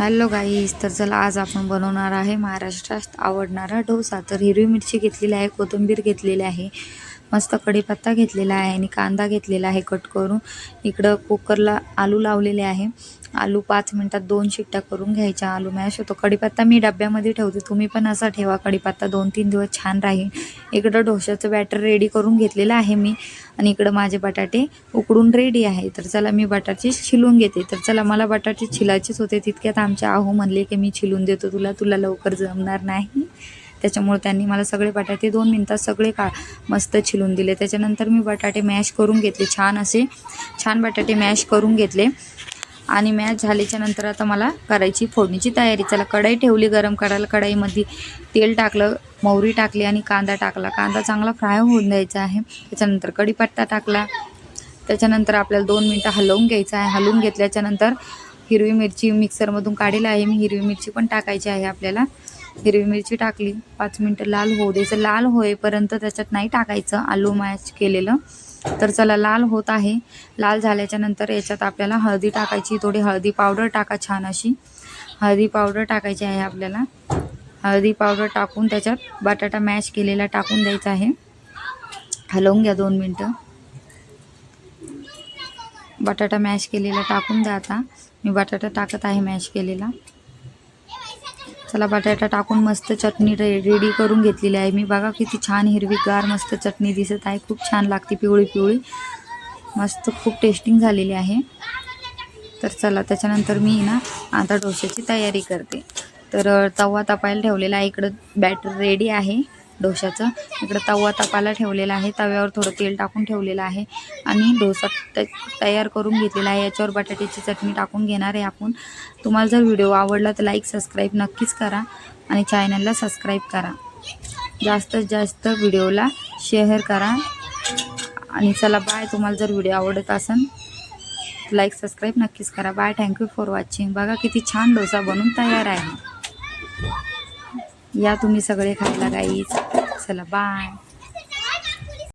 Hello गाईस तर चला आज आपण बनवणार आहे महाराष्ट्रात आवडणारा डोसा. तर हिरवी मिरची घेतलेली आहे कोथिंबीर घेतलेली आहे. मस्त कढीपत्ता घेतलेला आहे आणि कांदा घेतलेला आहे कट करून. इकडं कुकरला आलू लावलेले आहे. आलू पाच मिनटात दोन शिट्ट्या करून घ्यायच्या. आलू मॅश होतो. कढीपत्ता मी डब्यामध्ये ठेवते. तुम्ही पण असा ठेवा. कढीपत्ता दोन तीन दिवस छान राहील. इकडं डोशाचं बॅटर रेडी करून घेतलेलं आहे मी. आणि इकडं माझे बटाटे उकडून रेडी आहे. तर चला मी बटाटे छिलून घेते. तर चला मला बटाटे छिलायचेच होते. तितक्यात आमच्या आहो म्हणले की मी छिलून देतो तुला. तुला लवकर जमणार नाही. त्याच्यामुळे त्यांनी मला सगळे बटाटे दोन मिनटात सगळे का मस्त छिलून दिले. त्याच्यानंतर मी बटाटे मॅश करून घेतले छान असे. छान बटाटे मॅश करून घेतले. आणि मॅच झाल्याच्यानंतर आता मला करायची फोडणीची तयारी. चला कढई ठेवली गरम करायला कढाईमध्ये तेल टाकलं मोहरी टाकली आणि कांदा टाकला. कांदा चांगला फ्राय होऊन द्यायचा आहे. त्याच्यानंतर कढीपत्ता टाकला. त्याच्यानंतर आपल्याला दोन मिनटं हलवून घ्यायचं आहे. हलवून घेतल्याच्यानंतर हिरवी मिरची मिक्सरमधून काढलेलं आहे. मी हिरवी मिरची पण टाकायची आहे आपल्याला. हिरवी मिरची टाकली. पाच मिनटं लाल होऊ द्यायचं लाल होईपर्यंत त्याच्यात नाही टाकायचं आलू मॅच केलेलं तर चला लाल होत आहे. लाल झाल्याच्यानंतर याच्यात आपल्याला हळदी टाकायची. थोडी हळदी पावडर टाका छान अशी. हळदी पावडर टाकायची आहे आपल्याला. हळदी पावडर टाकून त्याच्यात बटाटा मॅश केलेला टाकून द्यायचा आहे. हलवून घ्या दोन मिनटं. बटाटा मॅश केलेला टाकून द्या आता. मी बटाटा टाकत आहे मॅश केलेला. चला बटाटा टाकून मस्त चटणी रे रेडी करून घेतलेली आहे. मी बघा किती छान हिरवीगार मस्त चटणी दिसत आहे. खूप छान लागते पिवळी पिवळी. मस्त खूप टेस्टिंग झालेली आहे. तर चला त्याच्यानंतर मी ना आता डोश्याची तयारी करते. तर तवा तापायला ठेवलेला आहे. इकडं बॅटर रेडी आहे. डोशाचं इकडं तवा तपाला ठेवलेला आहे. तव्यावर थोडं तेल टाकून ठेवलेलं आहे. आणि डोसा त तयार करून घेतलेला आहे. याच्यावर बटाट्याची चटणी टाकून घेणार आहे आपण. तुम्हाला जर व्हिडिओ आवडला तर लाईक सबस्क्राईब नक्कीच करा. आणि चॅनलला सबस्क्राईब करा. जास्तीत जास्त व्हिडिओला शेअर करा. आणि चला बाय तुम्हाला जर व्हिडिओ आवडत असेल लाईक सबस्क्राईब नक्कीच करा. बाय थँक्यू फॉर वॉचिंग बघा किती छान डोसा बनून तयार आहे. या तुम्ही सगळे खायला गाईच चला बाय